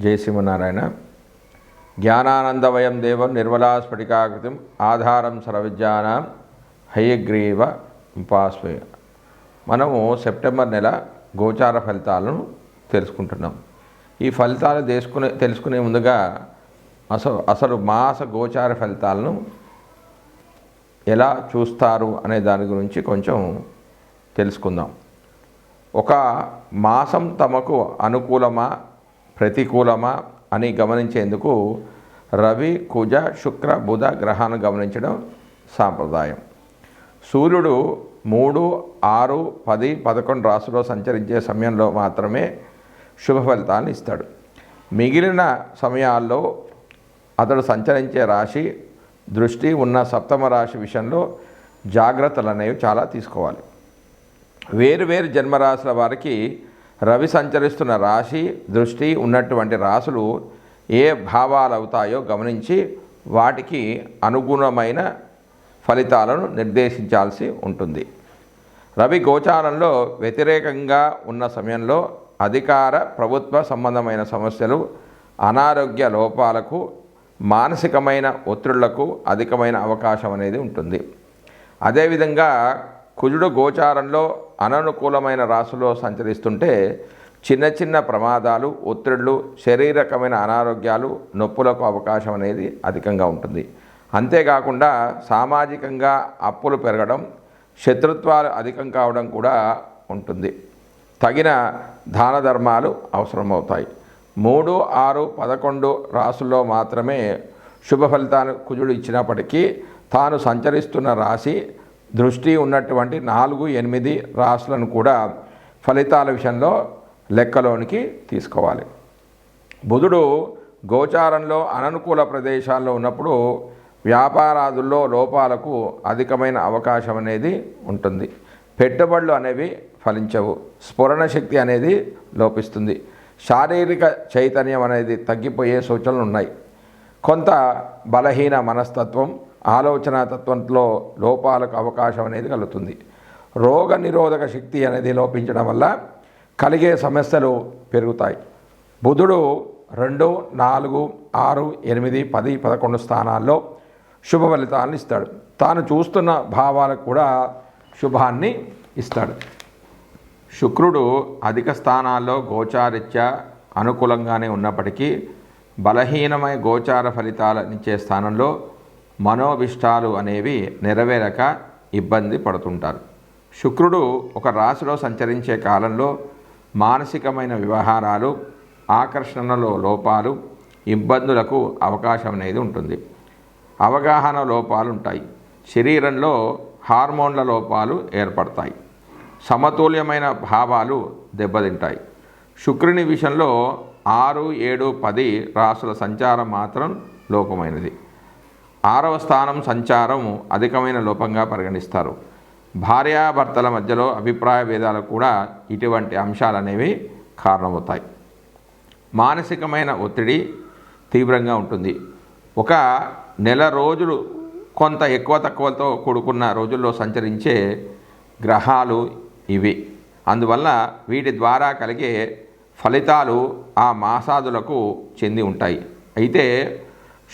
జయసింహనారాయణ జ్ఞానానందవయం దేవం నిర్మలా స్ఫటికాకృతిం ఆధారం సర్వవిద్యానాం హయగ్రీవ ఉపాస్వయ. మనము సెప్టెంబర్ నెల గోచార ఫలితాలను తెలుసుకుంటున్నాం. ఈ ఫలితాలు తెలుసుకునే తెలుసుకునే ముందుగా అసలు అసలు మాస గోచార ఫలితాలను ఎలా చూస్తారు అనే దాని గురించి కొంచెం తెలుసుకుందాం. ఒక మాసం తమకు అనుకూలమా ప్రతికూలమా అని గమనించేందుకు రవి కుజ శుక్ర బుధ గ్రహాన్ని గమనించడం సాంప్రదాయం. సూర్యుడు మూడు ఆరు పది పదకొండు రాసులో సంచరించే సమయంలో మాత్రమే శుభ ఫలితాలను ఇస్తాడు. మిగిలిన సమయాల్లో అతడు సంచరించే రాశి దృష్టి ఉన్న సప్తమ రాశి విషయంలో జాగ్రత్తలు అనేవి చాలా తీసుకోవాలి. వేరు వేరు జన్మరాశుల వారికి రవి సంచరిస్తున్న రాశి దృష్టి ఉన్నటువంటి రాశులు ఏ భావాలు అవుతాయో గమనించి వాటికి అనుగుణమైన ఫలితాలను నిర్దేశించాల్సి ఉంటుంది. రవి గోచారంలో వ్యతిరేకంగా ఉన్న సమయంలో అధికార ప్రభుత్వ సంబంధమైన సమస్యలు అనారోగ్య లోపాలకు మానసికమైన ఒత్తిళ్ళకు అధికమైన అవకాశం అనేది ఉంటుంది. అదేవిధంగా కుజుడు గోచారంలో అననుకూలమైన రాశిలో సంచరిస్తుంటే చిన్న చిన్న ప్రమాదాలు ఒత్తిళ్ళు శరీరకమైన అనారోగ్యాలు నొప్పులకు అవకాశం అనేది అధికంగా ఉంటుంది. అంతేకాకుండా సామాజికంగా అప్పులు పెరగడం శత్రుత్వాలు అధికం కావడం కూడా ఉంటుంది. తగిన దాన ధర్మాలు అవసరమవుతాయి. మూడు ఆరు పదకొండు రాసుల్లో మాత్రమే శుభ ఫలితాలు కుజుడు ఇచ్చినప్పటికీ తాను సంచరిస్తున్న రాశి దృష్టి ఉన్నటువంటి నాలుగు ఎనిమిది రాసులను కూడా ఫలితాల విషయంలో లెక్కలోనికి తీసుకోవాలి. బుధుడు గోచారంలో అననుకూల ప్రదేశాల్లో ఉన్నప్పుడు వ్యాపారాదుల్లో లోపాలకు అధికమైన అవకాశం అనేది ఉంటుంది. పెట్టుబడులు అనేవి ఫలించవు. స్ఫురణ శక్తి అనేది లోపిస్తుంది. శారీరక చైతన్యం అనేది తగ్గిపోయే సూచనలు ఉన్నాయి. కొంత బలహీన మనస్తత్వం ఆలోచన తత్వంలో లోపాలకు అవకాశం అనేది కలుగుతుంది. రోగ నిరోధక శక్తి అనేది లోపించడం వల్ల కలిగే సమస్యలు పెరుగుతాయి. బుధుడు రెండు నాలుగు ఆరు ఎనిమిది పది పదకొండు స్థానాల్లో శుభ ఫలితాలను ఇస్తాడు. తాను చూస్తున్న భావాలకు కూడా శుభాన్ని ఇస్తాడు. శుక్రుడు అధిక స్థానాల్లో గోచారిత్య అనుకూలంగానే ఉన్నప్పటికీ బలహీనమైన గోచార ఫలితాలనిచ్చే స్థానంలో మనోభిష్టాలు అనేవి నెరవేరక ఇబ్బంది పడుతుంటారు. శుక్రుడు ఒక రాశిలో సంచరించే కాలంలో మానసికమైన వ్యవహారాలు ఆకర్షణలో లోపాలు ఇబ్బందులకు అవకాశం అనేది ఉంటుంది. అవగాహన లోపాలు ఉంటాయి శరీరంలో హార్మోన్ల లోపాలు ఏర్పడతాయి. సమతుల్యమైన భావాలు దెబ్బతింటాయి. శుక్రుని విషయంలో ఆరు ఏడు పది రాసుల సంచారం మాత్రం లోపమైనది. ఆరవ స్థానం సంచారం అధికమైన లోపంగా పరిగణిస్తారు. భార్యాభర్తల మధ్యలో అభిప్రాయ భేదాలు కూడా ఇటువంటి అంశాలు అనేవి కారణమవుతాయి. మానసికమైన ఒత్తిడి తీవ్రంగా ఉంటుంది. ఒక నెల రోజులు కొంత ఎక్కువ తక్కువతో కూడుకున్న రోజుల్లో సంచరించే గ్రహాలు ఇవి. అందువల్ల వీటి ద్వారా కలిగే ఫలితాలు ఆ మాసాదులకు చెంది ఉంటాయి. అయితే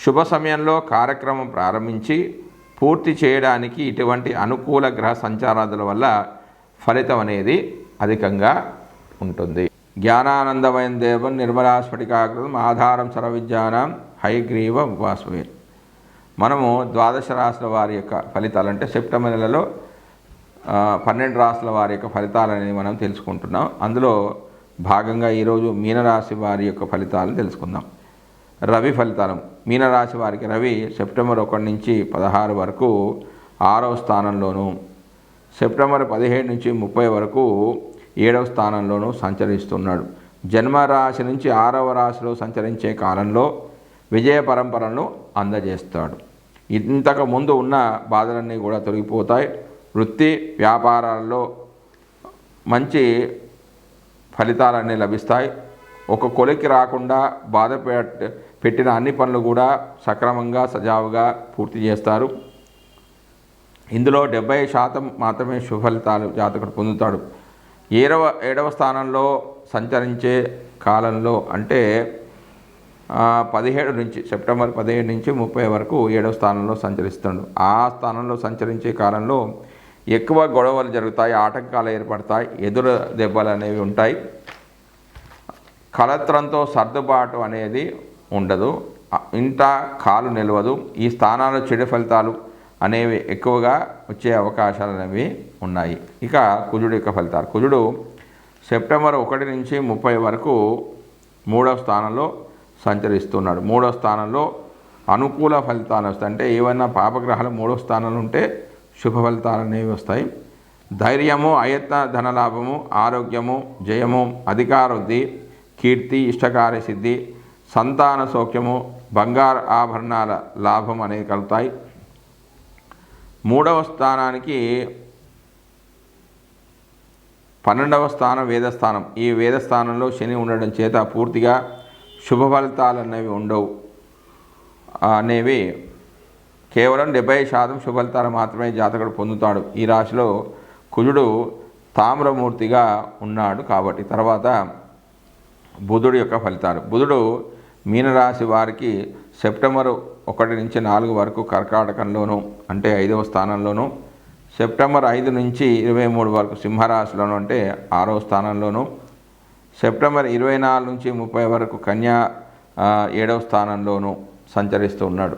శుభ సమయంలో కార్యక్రమం ప్రారంభించి పూర్తి చేయడానికి ఇటువంటి అనుకూల గ్రహ సంచారాదుల వల్ల ఫలితం అనేది అధికంగా ఉంటుంది. జ్ఞానానందమయం దేవం నిర్మలాస్ఫటికాకృతం ఆధారం సర్వవిజ్ఞానం హైగ్రీవ ఉపాసమే మనము ద్వాదశ రాశుల వారి యొక్క ఫలితాలు అంటే సెప్టెంబర్ నెలలో పన్నెండు రాశుల వారి యొక్క ఫలితాలని మనం తెలుసుకుంటున్నాం. అందులో భాగంగా ఈరోజు మీనరాశి వారి యొక్క ఫలితాలను తెలుసుకుందాం. రవి ఫలితాలు. మీనరాశి వారికి రవి సెప్టెంబర్ ఒకటి నుంచి పదహారు వరకు ఆరవ స్థానంలోను సెప్టెంబర్ పదిహేడు నుంచి ముప్పై వరకు ఏడవ స్థానంలోనూ సంచరిస్తున్నాడు. జన్మరాశి నుంచి ఆరవ రాశిలో సంచరించే కాలంలో విజయ పరంపరను అందజేస్తాడు. ఇంతకు ముందు ఉన్న బాధలన్నీ కూడా తొలగిపోతాయి. వృత్తి వ్యాపారాల్లో మంచి ఫలితాలన్నీ లభిస్తాయి. ఒక కొలికి రాకుండా బాధ పెట్- పెట్టిన అన్ని పనులు కూడా సక్రమంగా సజావుగా పూర్తి చేస్తారు. ఇందులో డెబ్బై శాతం మాత్రమే సుఫలితాలు జాతకుడు పొందుతాడు. ఏడవ ఏడవ స్థానంలో సంచరించే కాలంలో అంటే పదిహేడు నుంచి సెప్టెంబర్ పదిహేడు నుంచి ముప్పై వరకు ఏడవ స్థానంలో సంచరిస్తాడు. ఆ స్థానంలో సంచరించే కాలంలో ఎక్కువ గొడవలు జరుగుతాయి ఆటంకాలు ఏర్పడతాయి ఎదురు దెబ్బలు అనేవి ఉంటాయి. కలత్రంతో సర్దుబాటు అనేది ఉండదు. ఇంత ఇంట కాలు నిలవదు. ఈ స్థానాలు చెడు ఫలితాలు అనేవి ఎక్కువగా వచ్చే అవకాశాలు అనేవి ఉన్నాయి. ఇక కుజుడు యొక్క ఫలితాలు. కుజుడు సెప్టెంబర్ ఒకటి నుంచి ముప్పై వరకు మూడవ స్థానంలో సంచరిస్తున్నాడు. మూడవ స్థానంలో అనుకూల ఫలితాలు వస్తాయి. అంటే ఏవైనా పాపగ్రహాలు మూడవ స్థానంలో ఉంటే శుభ ఫలితాలు అనేవి వస్తాయి. ధైర్యము అయత్న ధనలాభము ఆరోగ్యము జయము అధికారవృద్ధి కీర్తి ఇష్టకార్య సిద్ధి సంతాన సౌఖ్యము బంగారు ఆభరణాల లాభం అనేవి కలుగుతాయి. మూడవ స్థానానికి పన్నెండవ స్థానం వేదస్థానం. ఈ వేదస్థానంలో శని ఉండడం చేత పూర్తిగా శుభ ఫలితాలు అనేవి ఉండవు. అనేవి కేవలం డెబ్బై శాతం శుభలితాలు మాత్రమే జాతకుడు పొందుతాడు. ఈ రాశిలో కుజుడు తామ్రమూర్తిగా ఉన్నాడు కాబట్టి. తర్వాత బుధుడు యొక్క ఫలితాలు. బుధుడు మీనరాశి వారికి సెప్టెంబర్ ఒకటి నుంచి నాలుగు వరకు కర్కాటకంలోను అంటే ఐదవ స్థానంలోను సెప్టెంబర్ ఐదు నుంచి ఇరవై మూడు వరకు సింహరాశిలోను అంటే ఆరవ స్థానంలోను సెప్టెంబర్ ఇరవై నాలుగు నుంచి ముప్పై వరకు కన్యా ఏడవ స్థానంలోను సంచరిస్తూ ఉన్నాడు.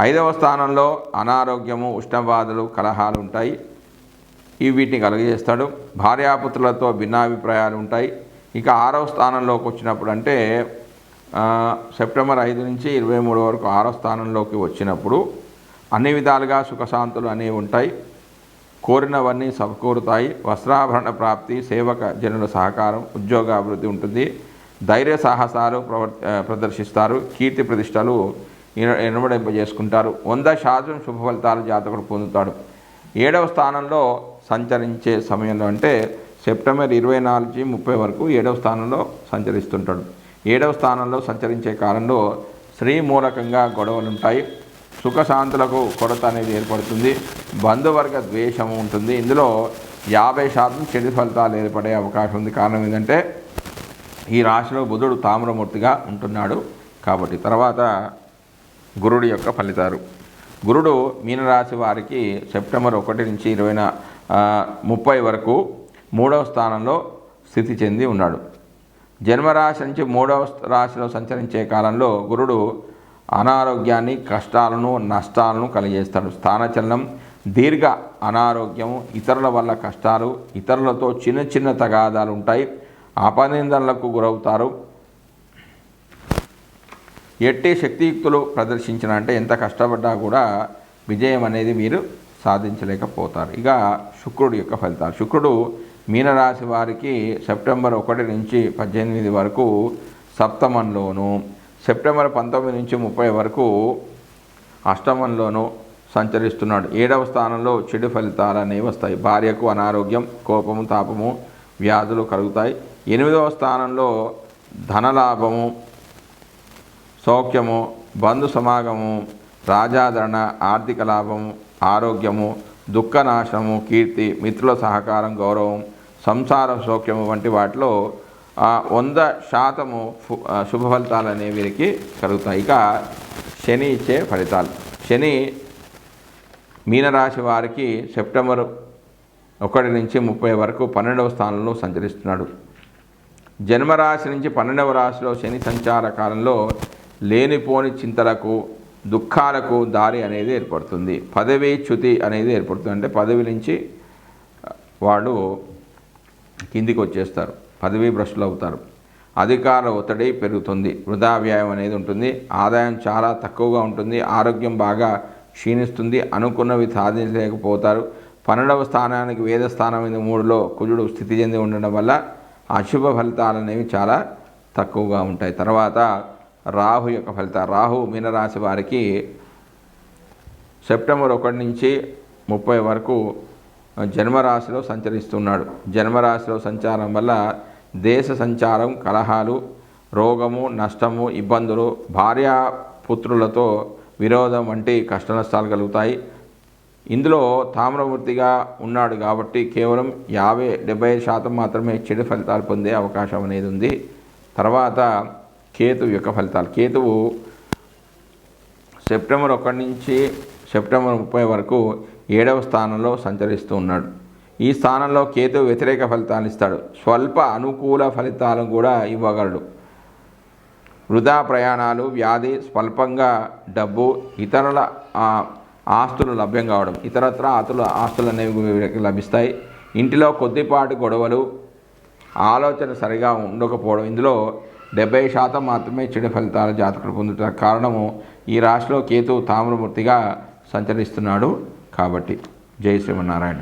ఐదవ స్థానంలో అనారోగ్యము ఉష్ణబాధలు కలహాలు ఉంటాయి. ఈ వీటిని కలుగజేస్తాడు. భార్యాపుత్రులతో భిన్నాభిప్రాయాలు ఉంటాయి. ఇక ఆరవ స్థానంలోకి వచ్చినప్పుడు అంటే సెప్టెంబర్ ఐదు నుంచి ఇరవై మూడు వరకు ఆరవ స్థానంలోకి వచ్చినప్పుడు అన్ని విధాలుగా సుఖశాంతులు అనేవి ఉంటాయి. కోరినవన్నీ సమకూరుతాయి. వస్త్రాభరణ ప్రాప్తి సేవక జనుల సహకారం ఉద్యోగ అభివృద్ధి ఉంటుంది. ధైర్య సాహసాలు ప్రవర్ ప్రదర్శిస్తారు. కీర్తి ప్రతిష్టలు ఎన- ఎనబడింపజేసుకుంటారు వంద శాతం శుభ ఫలితాలు జాతకుడు పొందుతాడు. ఏడవ స్థానంలో సంచరించే సమయంలో అంటే సెప్టెంబర్ ఇరవై నాలుగు ముప్పై వరకు ఏడవ స్థానంలో సంచరిస్తుంటాడు. ఏడవ స్థానంలో సంచరించే కాలంలో స్త్రీ మూలకంగా గొడవలు ఉంటాయి. సుఖశాంతులకు కొరత అనేది ఏర్పడుతుంది. బంధువర్గ ద్వేషం ఉంటుంది. ఇందులో యాభై శాతం చెడు ఫలితాలు ఏర్పడే అవకాశం ఉంది. కారణం ఏంటంటే ఈ రాశిలో బుధుడు తామ్రమూర్తిగా ఉంటున్నాడు కాబట్టి తర్వాత గురుడు యొక్క ఫలితాలు. గురుడు మీనరాశి వారికి సెప్టెంబర్ ఒకటి నుంచి ఇరవై ముప్పై వరకు మూడవ స్థానంలో స్థితి చెంది ఉన్నాడు. జన్మరాశి నుంచి మూడవ రాశిలో సంచరించే కాలంలో గురుడు అనారోగ్యాన్ని కష్టాలను నష్టాలను కలిగేస్తాడు. స్థానచలనం దీర్ఘ అనారోగ్యము ఇతరుల వల్ల కష్టాలు ఇతరులతో చిన్న చిన్న తగాదాలు ఉంటాయి. అపనిందనలకు గురవుతారు. ఎట్టి శక్తియుక్తులు ప్రదర్శించిన అంటే ఎంత కష్టపడ్డా కూడా విజయం అనేది మీరు సాధించలేకపోతారు. ఇక శుక్రుడు యొక్క ఫలితాలు. శుక్రుడు మీనరాశి వారికి సెప్టెంబర్ ఒకటి నుంచి పద్దెనిమిది వరకు సప్తమంలోను సెప్టెంబర్ పంతొమ్మిది నుంచి ముప్పై వరకు అష్టమంలోను సంచరిస్తున్నాడు. ఏడవ స్థానంలో చెడు ఫలితాలు అనేవి వస్తాయి. భార్యకు అనారోగ్యం కోపము తాపము వ్యాధులు కలుగుతాయి. ఎనిమిదవ స్థానంలో ధనలాభము సౌఖ్యము బంధు సమాగము రాజాదరణ ఆర్థిక లాభము ఆరోగ్యము దుఃఖనాశనము కీర్తి మిత్రుల సహకారం గౌరవం సంసార సౌఖ్యము వంటి వాటిలో ఆ, వంద శాతము ఫు- శుభ ఫలితాలు అనేవి వీరికి కలుగుతాయి. ఇక శని ఇచ్చే ఫలితాలు. శని మీనరాశి వారికి సెప్టెంబర్ ఒకటి నుంచి ముప్పై వరకు పన్నెండవ స్థానంలో సంచరిస్తున్నాడు. జన్మరాశి నుంచి పన్నెండవ రాశిలో శని సంచార కాలంలో లేనిపోని చింతలకు దుఃఖాలకు దారి అనేది ఏర్పడుతుంది. పదవి చ్యుతి అనేది ఏర్పడుతుంది. అంటే పదవి నుంచి వాడు కిందికి వచ్చేస్తారు. పదవీ భ్రష్టులు అవుతారు. అధికార ఒత్తిడి పెరుగుతుంది. వృధా వ్యయం అనేది ఉంటుంది. ఆదాయం చాలా తక్కువగా ఉంటుంది. ఆరోగ్యం బాగా క్షీణిస్తుంది. అనుకున్నవి సాధించలేకపోతారు. పన్నెండవ స్థానానికి వేద స్థానం అనేది మూడులో కుజుడు స్థితి చెంది ఉండడం వల్ల అశుభ ఫలితాలు అనేవి చాలా తక్కువగా ఉంటాయి. తర్వాత రాహు యొక్క ఫలితాలు. రాహు మీనరాశి వారికి సెప్టెంబర్ ఒకటి నుంచి ముప్పై వరకు జన్మరాశిలో సంచరిస్తున్నాడు. జన్మరాశిలో సంచారం వల్ల దేశ సంచారం కలహాలు రోగము నష్టము ఇబ్బందులు భార్యా పుత్రులతో విరోధం వంటి కష్ట నష్టాలు కలుగుతాయి. ఇందులో తామ్రమూర్తిగా ఉన్నాడు కాబట్టి కేవలం యాభై డెబ్బై శాతం మాత్రమే చెడు ఫలితాలు పొందే అవకాశం అనేది ఉంది. తర్వాత కేతువు యొక్క ఫలితాలు. కేతువు సెప్టెంబర్ ఒకటి నుంచి సెప్టెంబర్ ముప్పై వరకు ఏడవ స్థానంలో సంచరిస్తూ ఉన్నాడు. ఈ స్థానంలో కేతు వ్యతిరేక ఫలితాలు ఇస్తాడు. స్వల్ప అనుకూల ఫలితాలను కూడా ఇవ్వగలడు. వృధా ప్రయాణాలు వ్యాధి స్వల్పంగా డబ్బు ఇతరుల ఆస్తులు లభ్యం కావడం ఇతరత్ర ఆతుల ఆస్తులు అనేవి లభిస్తాయి. ఇంటిలో కొద్దిపాటి గొడవలు ఆలోచన సరిగా ఉండకపోవడం ఇందులో డెబ్బై శాతం మాత్రమే చెడు ఫలితాలు జాతకులు పొందుతారు కారణము. ఈ రాశిలో కేతు తామ్రమూర్తిగా సంచరిస్తున్నాడు. కాబట్టి జై శ్రీమన్నారాయణ.